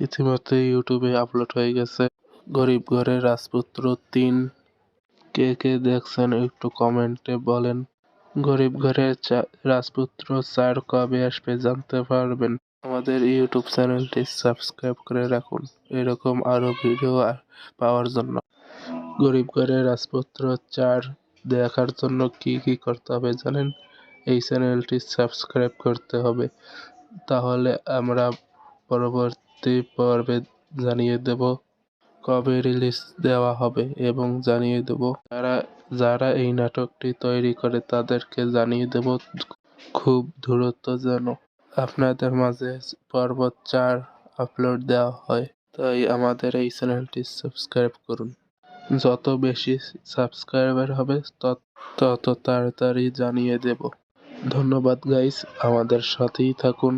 ইতিমধ্যে ইউটিউবে আপলোড হয়ে গেছে গরিব ঘরের রাজপুত্র তিন। কে কে দেখছেন একটু কমেন্টে বলেন। গরিব ঘরের রাজপুত্র চার কবে আসবে জানতে পারবেন। আমাদের ইউটিউব চ্যানেলটি সাবস্ক্রাইব করে রাখুন। এরকম আরও ভিডিও পাওয়ার জন্য। গরিব ঘরের রাজপুত্র চার দেখার জন্য কি কি করতে হবে জানেন? এই চ্যানেলটি সাবস্ক্রাইব করতে হবে। তাহলে আমরা পরবর্তী পর্বে জানিয়ে দেব কবে রিলিজ দেওয়া হবে এবং জানিয়ে দেব যারা যারা এই নাটকটি তৈরি করে তাদেরকে জানিয়ে দেব খুব দ্রুত যেন আপনাদের মাঝে পর্ব চার আপলোড দেওয়া হয়। তাই আমাদের এই চ্যানেলটি সাবস্ক্রাইব করুন। যত বেশি সাবস্ক্রাইবার হবে, তত তত তাড়াতাড়ি জানিয়ে দেব। ধন্যবাদ গাইস আমাদের সাথেই থাকুন।